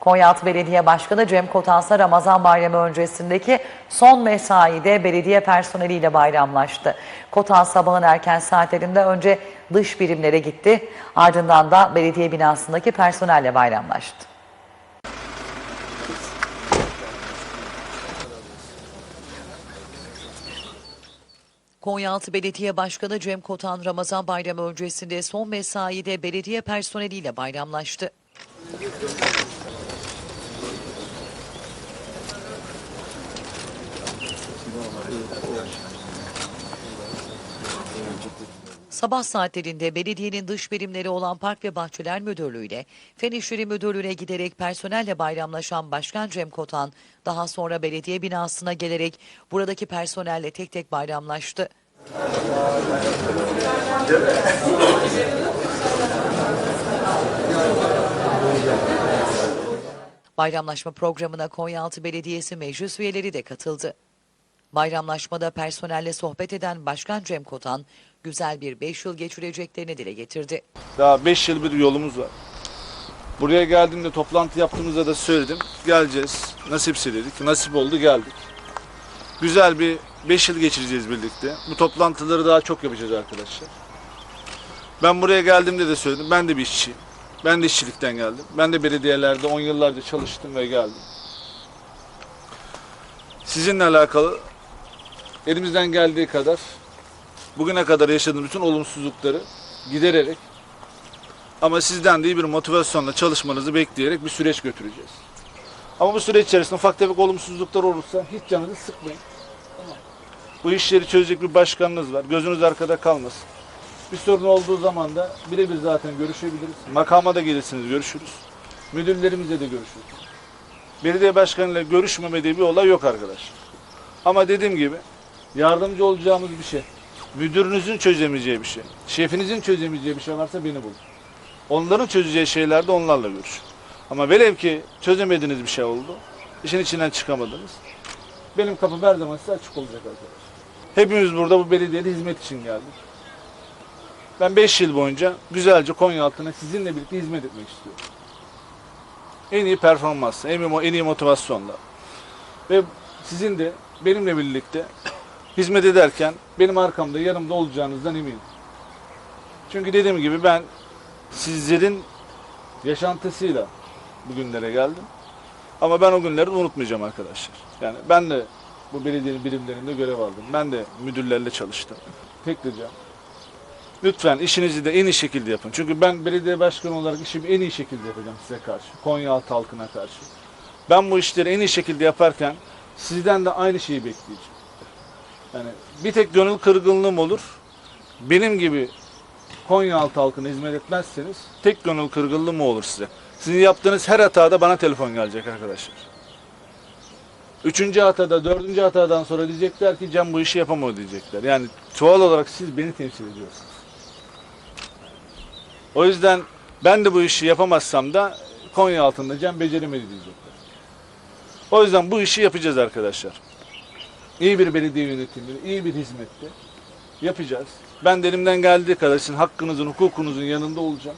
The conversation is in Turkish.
Konyaaltı Belediye Başkanı Cem Kotansa Ramazan Bayramı öncesindeki son mesaide belediye personeliyle bayramlaştı. Kotan sabahın erken saatlerinde önce dış birimlere gitti, ardından da belediye binasındaki personelle bayramlaştı. Konyaaltı Belediye Başkanı Cem Kotan Ramazan Bayramı öncesinde son mesaide belediye personeliyle bayramlaştı. Sabah saatlerinde belediyenin dış birimleri olan Park ve Bahçeler Müdürlüğü ile Fen İşleri Müdürlüğü'ne giderek personelle bayramlaşan Başkan Cem Kotan, daha sonra belediye binasına gelerek buradaki personelle tek tek bayramlaştı. Bayramlaşma programına Konyaaltı Belediyesi meclis üyeleri de katıldı. Bayramlaşmada personelle sohbet eden Başkan Cem Kotan, güzel bir 5 yıl geçireceklerini dile getirdi. Daha 5 yıl bir yolumuz var. Buraya geldiğimde toplantı yaptığımızda da söyledim. Geleceğiz. Nasipse dedik. Nasip oldu geldik. Güzel bir 5 yıl geçireceğiz birlikte. Bu toplantıları daha çok yapacağız arkadaşlar. Ben buraya geldiğimde de söyledim. Ben de bir işçiyim. Ben de işçilikten geldim. Ben de belediyelerde 10 yıllarca çalıştım ve geldim. Sizinle alakalı elimizden geldiği kadar bugüne kadar yaşadığım bütün olumsuzlukları gidererek ama sizden de iyi bir motivasyonla çalışmanızı bekleyerek bir süreç götüreceğiz. Ama bu süreç içerisinde ufak tefek olumsuzluklar olursa hiç canınızı sıkmayın. Bu işleri çözecek bir başkanınız var. Gözünüz arkada kalmasın. Bir sorun olduğu zaman da birebir zaten görüşebiliriz. Makama da gelirsiniz görüşürüz. Müdürlerimizle de görüşürüz. Belediye başkanıyla görüşmeme diye bir olay yok arkadaşlar. Ama dediğim gibi yardımcı olacağımız bir şey. Müdürünüzün çözemeyeceği bir şey. Şefinizin çözemeyeceği bir şey varsa beni bulun. Onların çözeceği şeylerde onlarla görüşün. Ama velev ki çözemediğiniz bir şey oldu. işin içinden çıkamadınız. Benim kapım her zaman size açık olacak arkadaşlar. Hepimiz burada bu belediyede hizmet için geldik. Ben 5 yıl boyunca güzelce Konyaaltı'na sizinle birlikte hizmet etmek istiyorum. En iyi performansla, en iyi, en iyi motivasyonla. Ve sizin de benimle birlikte hizmet ederken benim arkamda yanımda olacağınızdan eminim. Çünkü dediğim gibi ben sizlerin yaşantısıyla bugünlere geldim. Ama ben o günleri unutmayacağım arkadaşlar. Yani ben de bu belediyenin birimlerinde görev aldım. Ben de müdürlerle çalıştım. Tek ricam. Lütfen işinizi de en iyi şekilde yapın. Çünkü ben belediye başkanı olarak işimi en iyi şekilde yapacağım size karşı. Konyaaltı halkına karşı. Ben bu işleri en iyi şekilde yaparken sizden de aynı şeyi bekleyeceğim. Yani bir tek gönül kırgınlığım olur. Benim gibi Konyaaltı halkına hizmet etmezseniz tek gönül kırgınlığı mı olur size? Sizin yaptığınız her hatada bana telefon gelecek arkadaşlar. Üçüncü hatada, dördüncü hatadan sonra diyecekler ki Cem bu işi yapamadı diyecekler. Yani çoğal olarak siz beni temsil ediyorsunuz. O yüzden ben de bu işi yapamazsam da Konya altında Cem beceremedi diyecekler. O yüzden bu işi yapacağız arkadaşlar. İyi bir belediye yönetimi, iyi bir hizmette yapacağız. Ben de elimden geldiği kadar sizin hakkınızın, hukukunuzun yanında olacağım.